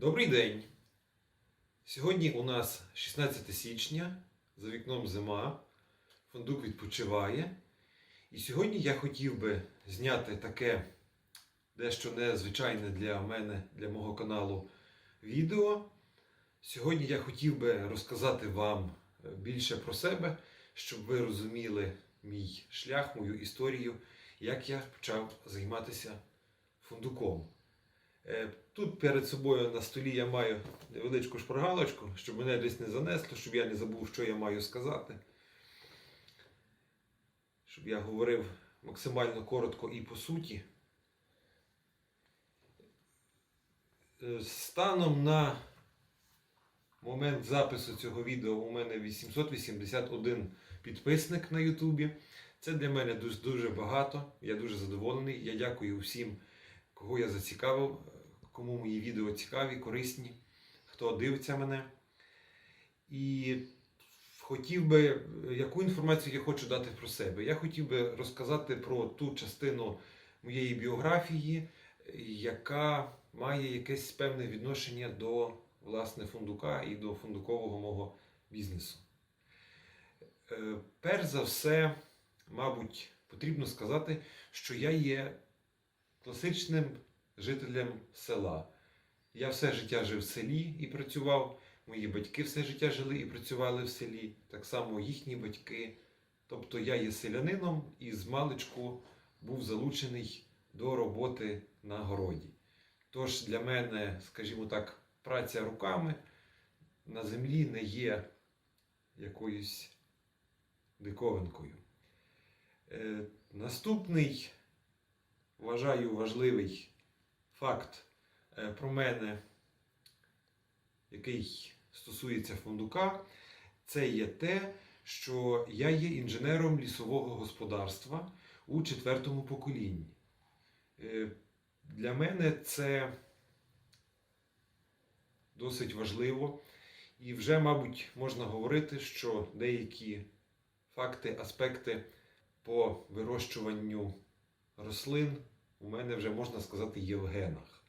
Добрий день! Сьогодні у нас 16 січня, за вікном зима, фундук відпочиває. І сьогодні я хотів би зняти таке дещо незвичайне для мене, для мого каналу відео. Сьогодні я хотів би розказати вам е, більше про себе, щоб ви розуміли мій шлях, мою історію, як я почав займатися фундуком. Е, Тут перед собою на столі я маю невеличку шпаргалочку, щоб мене десь не занесло, щоб я не забув, що я маю сказати. Щоб я говорив максимально коротко і по суті. Е, Станом на момент запису цього відео у мене 881 підписник на Ютубі. Це для мене дуже, дуже багато. Я дуже задоволений. Я дякую всім, кого я зацікавив, кому мої відео цікаві, корисні, хто дивиться мене. І хотів би, яку інформацію я хочу дати про себе. Я хотів би розказати про ту частину моєї біографії, яка має якесь певне відношення до власне фундука і до фундукового мого бізнесу. Е, Перш за все, мабуть, потрібно сказати, що я є класичним жителем села. Я все життя жив в селі і працював. Мої батьки все життя жили і працювали в селі. Так само їхні батьки. Тобто я є селянином і з маличку був залучений до роботи на городі. Тож для мене, скажімо так, праця руками на землі не є якоюсь диковинкою. Е, наступний, вважаю, важливий факт е, про мене, який стосується фундука, це є те, що я є інженером лісового господарства у четвертому поколінні. Е, Для мене це досить важливо, і вже, мабуть, можна говорити, що деякі факти, аспекти по вирощуванню рослин у мене вже можна сказати є в генах.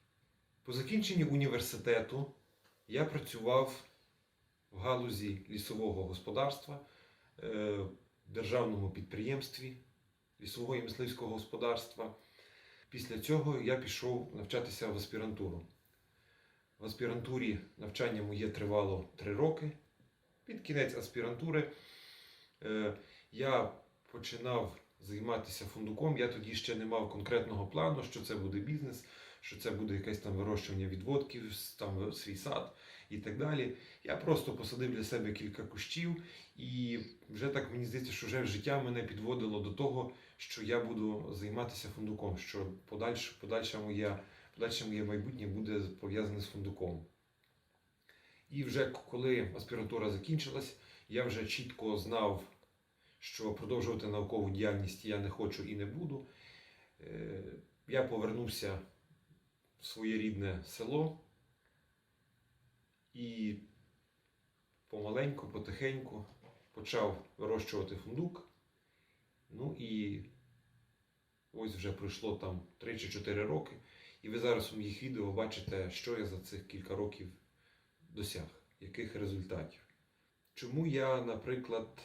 По закінченні університету я працював в галузі лісового господарства, е, в державному підприємстві лісового і мисливського господарства. Після цього я пішов навчатися в аспірантуру. В аспірантурі навчання моє тривало 3 роки. Під кінець аспірантури е, я починав займатися фундуком. Я тоді ще не мав конкретного плану, що це буде бізнес, що це буде якесь там вирощування відводків, там свій сад і так далі. Я просто посадив для себе кілька кущів, і вже так мені здається, що вже життя мене підводило до того, що я буду займатися фундуком, що подальше, подальше, моє, подальше моє майбутнє буде пов'язане з фундуком. І вже коли аспірантура закінчилась, я вже чітко знав, що продовжувати наукову діяльність я не хочу і не буду. Е, Я повернувся в своє рідне село і помаленьку, потихеньку почав вирощувати фундук. Ну і ось вже пройшло там 3 чи 4 роки. І ви зараз у моїх відео бачите, що я за цих кілька років досяг, яких результатів. Чому я, наприклад,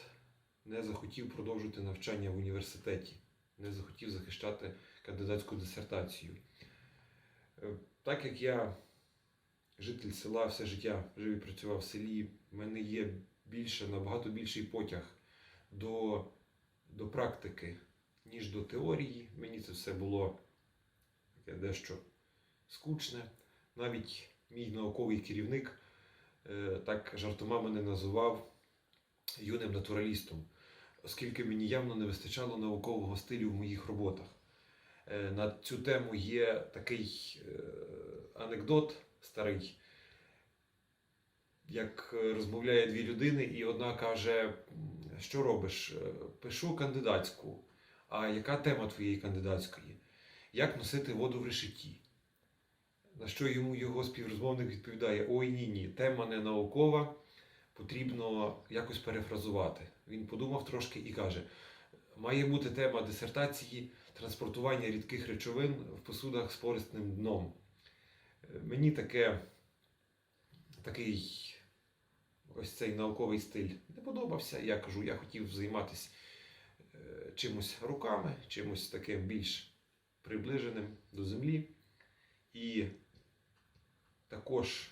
не захотів продовжити навчання в університеті, не захотів захищати кандидатську дисертацію. Е, Так як я житель села, все життя жив і працював в селі, в мене є більше, набагато більший потяг до, до практики, ніж до теорії. Мені це все було таке дещо скучне. Навіть мій науковий керівник е, так жартома мене називав юним натуралістом, оскільки мені явно не вистачало наукового стилю в моїх роботах. Е, На цю тему є такий е, анекдот старий, як розмовляє дві людини, і одна каже, що робиш? «Е, Пишу кандидатську. А яка тема твоєї кандидатської? Як носити воду в решеті? На що йому його співрозмовник відповідає: Ой ні, ні, тема не наукова, потрібно якось перефразувати. Він подумав трошки і каже: має бути тема дисертації транспортування рідких речовин в посудах з порисним дном. Е, Мені таке такий ось цей науковий стиль не подобався. Я кажу, я хотів займатися е, чимось руками, чимось таким більш приближеним до землі. І також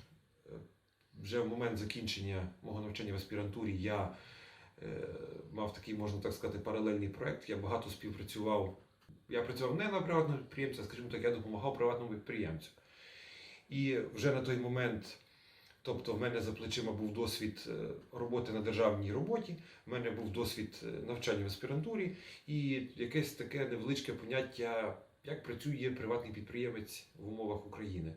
вже в момент закінчення мого навчання в аспірантурі я е, мав такий, можна так сказати, паралельний проект. Я багато співпрацював. Я працював не на приватному підприємстві, а, скажімо так, я допомагав приватному підприємцю. І вже на той момент, тобто в мене за плечима був досвід е, роботи на державній роботі, в мене був досвід е, навчання в аспірантурі і якесь таке невеличке поняття, як працює приватний підприємець в умовах України.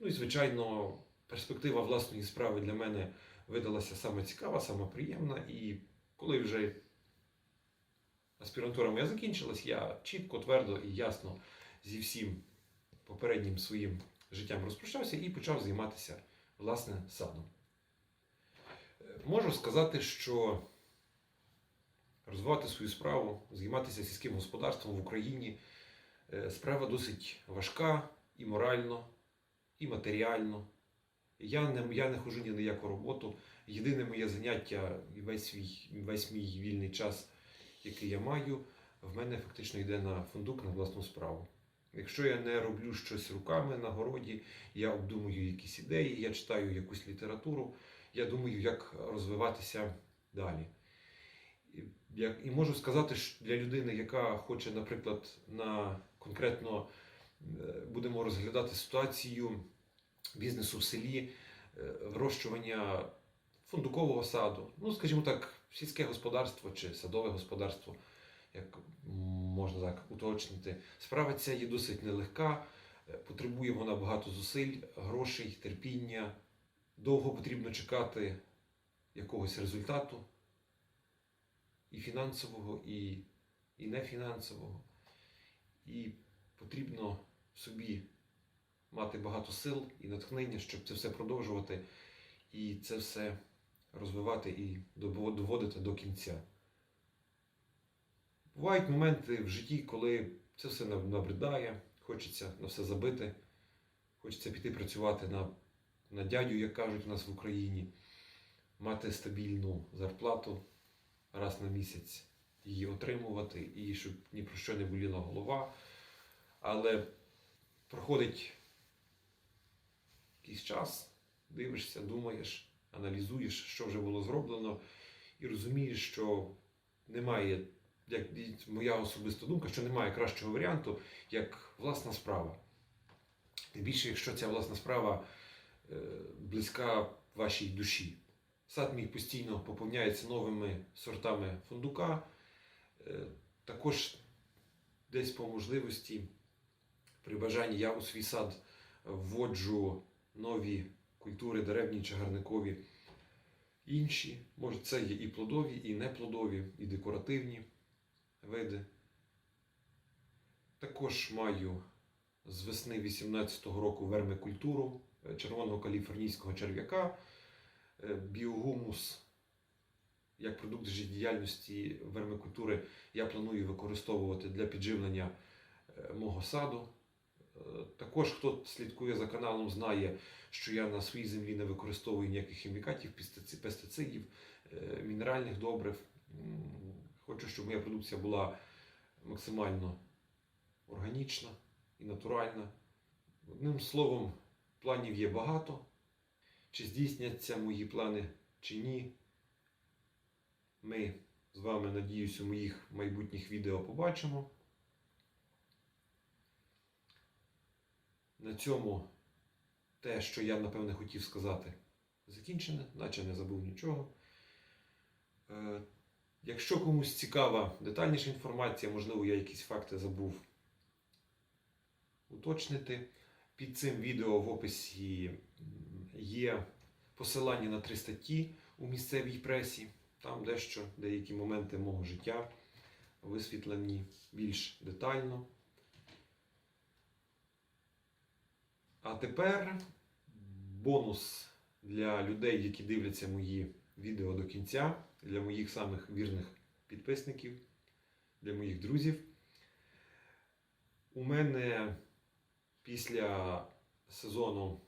Ну і звичайно, перспектива власної справи для мене видалася саме цікава, саме приємна. І коли вже аспірантура моя закінчилась, я чітко, твердо і ясно зі всім попереднім своїм життям розпрощався і почав займатися власне садом. Можу сказати, що розвивати свою справу, займатися сільським господарством в Україні е, справа досить важка і морально, і матеріально. Я не, я не хожу ні на яку роботу. Єдине моє заняття весь, свій, весь мій вільний час, який я маю, в мене фактично йде на фундук на власну справу. Якщо я не роблю щось руками на городі, я обдумую якісь ідеї, я читаю якусь літературу, я думаю, як розвиватися далі. І можу сказати, що для людини, яка хоче, наприклад, на конкретно е, будемо розглядати ситуацію бізнесу в селі, е, вирощування фундукового саду, ну, скажімо так, сільське господарство чи садове господарство, як можна так уточнити. Справа ця є досить нелегка, е, потребує вона багато зусиль, грошей, терпіння. Довго потрібно чекати якогось результату і фінансового, і, і нефінансового. І потрібно собі мати багато сил і натхнення, щоб це все продовжувати і це все розвивати і доводити до кінця. Бувають моменти в житті, коли це все набридає, хочеться на все забити, хочеться піти працювати на, на дядю, як кажуть у нас в Україні, мати стабільну зарплату раз на місяць, її отримувати, і щоб ні про що не боліла голова. Але проходить якийсь час, дивишся, думаєш, аналізуєш, що вже було зроблено, і розумієш, що немає, як моя особиста думка, що немає кращого варіанту, як власна справа. Тим більше, якщо ця власна справа е, близька вашій душі. Сад мій постійно поповняється новими сортами фундука. Е, Також десь по можливості, при бажанні я у свій сад вводжу нові культури, деревні, чагарникові, інші. Може, це є і плодові, і неплодові, і декоративні види. Також маю з весни 18-го року вермикультуру е, червоного каліфорнійського черв'яка, е, біогумус. Як продукт життєдіяльності вермикультури я планую використовувати для підживлення е, мого саду. Також хто слідкує за каналом, знає, що я на своїй землі не використовую ніяких хімікатів, пестицидів, е, мінеральних добрив. Хочу, щоб моя продукція була максимально органічна і натуральна. Одним словом, планів є багато. Чи здійсняться мої плани, чи ні. Ми з вами, надіюсь, у моїх майбутніх відео побачимо. На цьому те, що я напевне хотів сказати, закінчене, наче не забув нічого. Е, Якщо комусь цікава детальніша інформація, можливо, я якісь факти забув уточнити. Під цим відео в описі є посилання на три статті у місцевій пресі. Там дещо, деякі моменти мого життя висвітлені більш детально. А тепер бонус для людей, які дивляться мої відео до кінця, для моїх самих вірних підписників, для моїх друзів. У мене після сезону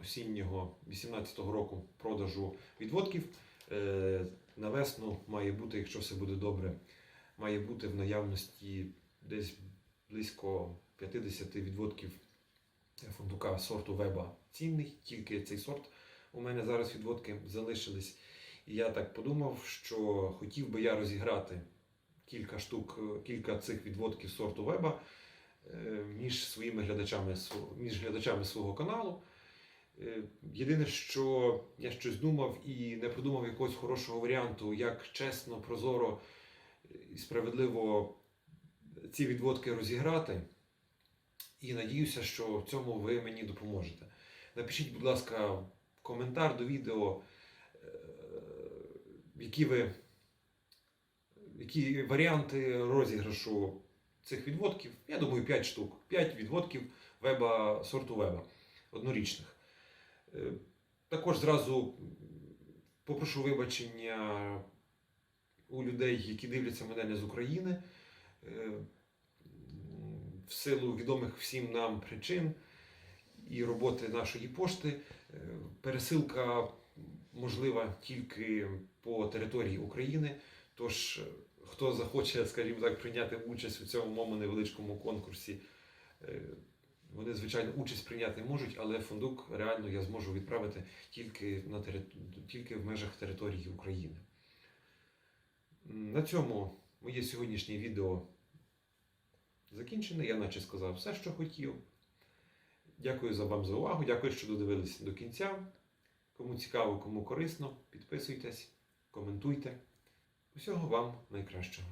осіннього 18-го року продажу відводків. Е, На весну має бути, якщо все буде добре, має бути в наявності десь близько 50 відводків фундука сорту Веба цінний, тільки цей сорт. У мене зараз відводки залишились. І я так подумав, що хотів би я розіграти кілька штук, кілька цих відводків сорту Веба е, між своїми глядачами, між глядачами свого каналу. Е, Єдине, що я щось думав і не придумав якогось хорошого варіанту, як чесно, прозоро і справедливо ці відводки розіграти. І надіюся, що в цьому ви мені допоможете. Напишіть, будь ласка, коментар до відео, е, які ви які варіанти розіграшу цих відводків. Я думаю, 5 штук. 5 відводків веба сорту веба однорічних. Е, Також зразу попрошу вибачення у людей, які дивляться мене не з України. В силу відомих всім нам причин і роботи нашої пошти, е, пересилка можлива тільки по території України. Тож, е, хто захоче, скажімо так, прийняти участь у цьому моєму невеличкому конкурсі, е, вони, звичайно, участь прийняти можуть, але фундук реально я зможу відправити тільки, на тери... тільки в межах території України. На цьому моє сьогоднішнє відео закінчене. Я наче сказав все, що хотів. Дякую вам за увагу. Дякую, що додивилися до кінця. Кому цікаво, кому корисно, підписуйтесь, коментуйте. Усього вам найкращого.